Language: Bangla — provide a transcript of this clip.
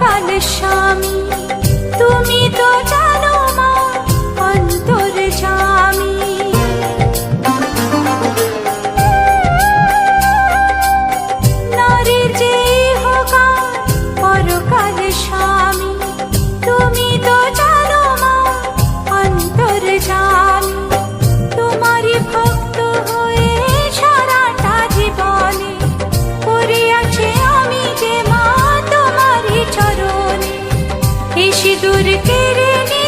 কাল স্বামী তুমি তো জানো মা অন্তর স্বামী। সিঁদুর কেড়ে